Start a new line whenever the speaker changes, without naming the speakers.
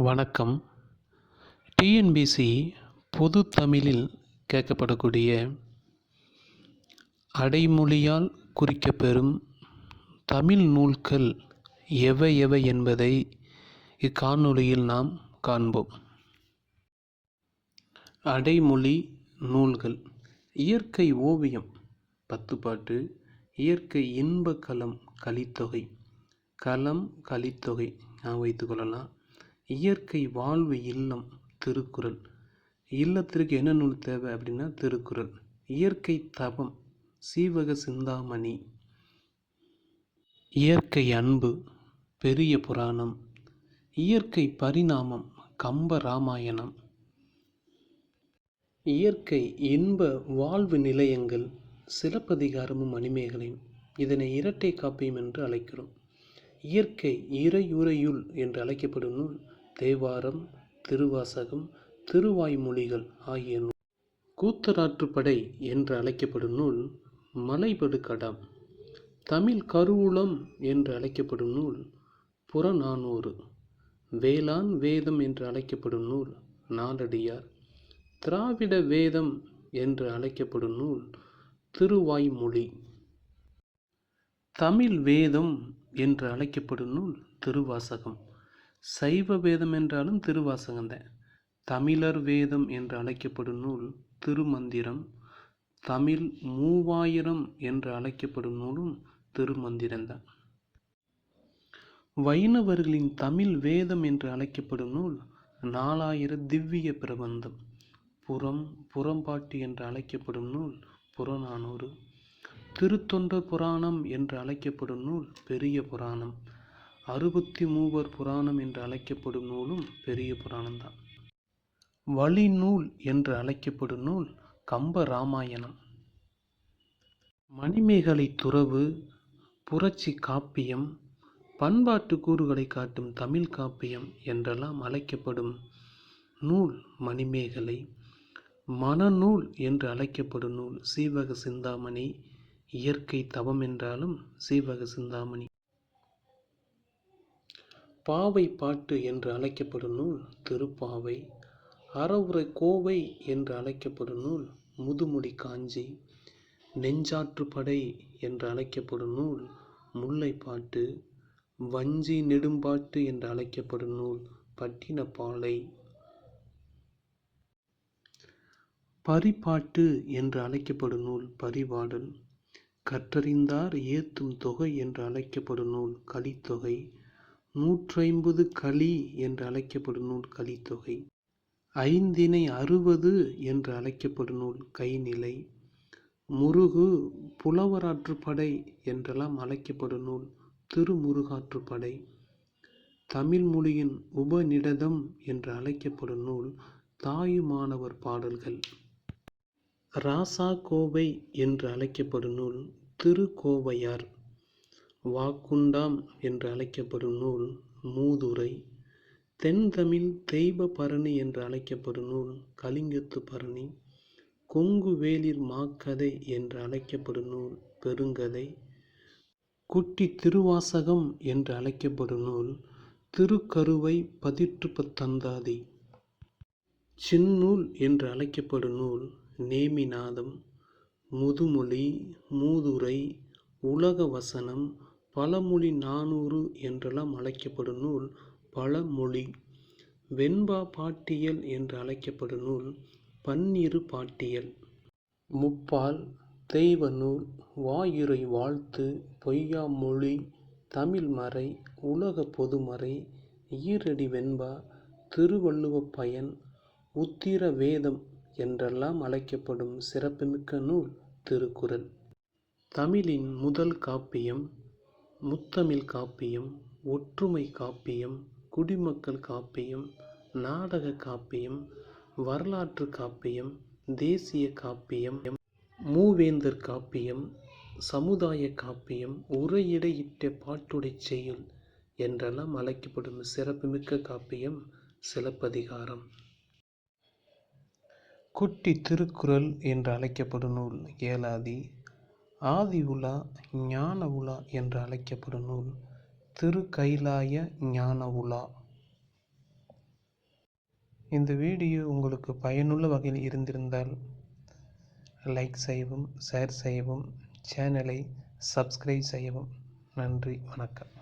வணக்கம். டிஎன்பிசி பொது தமிழில் கேட்கப்படக்கூடிய அடைமொழியால் குறிக்கப்பெறும் தமிழ் நூல்கள் எவை எவை என்பதை இக்காணொளியில் நாம் காண்போம். அடைமொழி நூல்கள். இயற்கை ஓவியம் பத்துப்பாட்டு இயற்கை இன்ப களம் கலித்தொகை. களம் கலித்தொகை. நான் வைத்துக்கொள்ளலாம் இயற்கை வாழ்வு இல்லம் திருக்குறள். இல்லத்திற்கு என்ன நூல் தேவை அப்படின்னா திருக்குறள். இயற்கை தபம் சீவக சிந்தாமணி. இயற்கை அன்பு பெரிய புராணம். இயற்கை பரிணாமம் கம்ப ராமாயணம். இயற்கை இன்ப வாழ்வு நிலையங்கள் சிலப்பதிகாரமும் மணிமேகலையும். இதனை இரட்டை காப்பியம் என்று அழைக்கிறோம். இயற்கை இறையுறையுள் என்று அழைக்கப்படும் நூல் தேவாரம் திருவாசகம் திருவாய்மொழிகள் ஆகிய நூல் கூத்தராற்றுப்படை என்று அழைக்கப்படும் நூல் மலைபடுகடாம் தமிழ் கருவூலம் என்று அழைக்கப்படும் நூல் புறநானூறு. வேளாண் வேதம் என்று அழைக்கப்படும் நூல் நாலடியார். திராவிட வேதம் என்று அழைக்கப்படும் நூல் திருவாய்மொழி. தமிழ் வேதம் என்று அழைக்கப்படும் நூல் திருவாசகம். சைவ வேதம் என்றாலும் திருவாசகந்தேன் தமிழர் வேதம் என்று அழைக்கப்படும் நூல் திருமந்திரம் தமிழ் மூவாயிரம் என்று அழைக்கப்படும் நூலும் திருமந்திரம்தான். வைணவர்களின் தமிழ் வேதம் என்று அழைக்கப்படும் நூல் நாலாயிர திவ்ய பிரபந்தம் புறம் புறம்பாட்டு என்று அழைக்கப்படும் நூல் புறநானூறு திருத்தொண்ட புராணம் என்று அழைக்கப்படும் நூல் பெரிய புராணம் அறுபத்தி மூவர் புராணம் என்று அழைக்கப்படும் நூலும் பெரிய புராணம்தான். வழி நூல் என்று அழைக்கப்படும் நூல் கம்ப ராமாயணம். மணிமேகலை துறவு புரட்சி காப்பியம் பண்பாட்டு கூறுகளை காட்டும் தமிழ் காப்பியம் என்றெல்லாம் அழைக்கப்படும் நூல் மணிமேகலை. மனநூல் என்று அழைக்கப்படும் நூல் சீவக சிந்தாமணி இயற்கை தவம் என்றாலும் சீவக சிந்தாமணி. பாவை பாட்டு என்று அழைக்கப்படும் நூல் திருப்பாவை அறவுரை கோவை என்று அழைக்கப்படும் நூல் முதுமுடி காஞ்சி நெஞ்சாற்றுப்படை என்று அழைக்கப்படும் நூல் முல்லைப்பாட்டு வஞ்சி நெடும்பாட்டு என்று அழைக்கப்படும் நூல் பட்டினப்பாலை. பரிபாட்டு என்று அழைக்கப்படும் நூல் பரிபாடல் கற்றறிந்தார் ஏத்தும் தொகை என்று அழைக்கப்படும் நூல் கலித்தொகை நூற்றைம்பது களி என்று அழைக்கப்படும் நூல் கலித்தொகை ஐந்தினை அறுபது என்று அழைக்கப்படும் நூல் கைநிலை. முருகு புலவராற்றுப்படை என்றெல்லாம் அழைக்கப்படும் நூல் திருமுருகாற்றுப்படை. தமிழ் மொழியின் உபநிடதம் என்று அழைக்கப்படும் நூல் தாயுமானவர் பாடல்கள். ராசா கோவை என்று அழைக்கப்படும் நூல் திருக்கோவையார் வாக்குண்டாம் என்று அழைக்கப்படும் நூல் மூதுரை தென்தமிழ் தெய்வ பரணி என்று அழைக்கப்படும் நூல் கலிங்கத்து பரணி கொங்கு வேலிர் மாக்கதை என்று அழைக்கப்படும் நூல் பெருங்கதை குட்டி திருவாசகம் என்று அழைக்கப்படும் நூல் திருக்கருவை பதிற்று பத்தந்தாதி சின்னூல் என்று அழைக்கப்படும் நூல் நேமிநாதம் முதுமொழி மூதுரை உலக வசனம் பழமொழி நானூறு என்றெல்லாம் அழைக்கப்படும் நூல் பழமொழி. வெண்பா பாட்டியல் என்று அழைக்கப்படும் நூல் பன்னிரு பாட்டியல். முப்பால் தெய்வ நூல் வாயுரை வாழ்த்து பொய்யா மொழி தமிழ் மறை உலக பொதுமறை ஈரடி வெண்பா திருவள்ளுவப் பயன் உத்திர வேதம் என்றெல்லாம் அழைக்கப்படும் சிறப்புமிக்க நூல் திருக்குறள். தமிழின் முதல் காப்பியம் முத்தமிழ் காப்பியம் ஒற்றுமை காப்பியம் குடிமக்கள் காப்பியம் நாடக காப்பியம் வரலாற்று காப்பியம் தேசிய காப்பியம் மூவேந்தர் காப்பியம் சமுதாய காப்பியம் உரையிடையிட்ட பாட்டுடை செயல் என்றெல்லாம் அழைக்கப்படும் சிறப்புமிக்க காப்பியம் சிலப்பதிகாரம். குட்டி திருக்குறள் என்று அழைக்கப்படும் நூல் ஏலாதி ஆதி உலா ஞான உலா என்று அழைக்கப்படும் நூல் திரு கைலாய ஞான உலா இந்த வீடியோ உங்களுக்கு பயனுள்ள வகையில் இருந்திருந்தால் லைக் செய்யவும் ஷேர் செய்யவும் சேனலை சப்ஸ்கிரைப் செய்யவும் நன்றி வணக்கம்.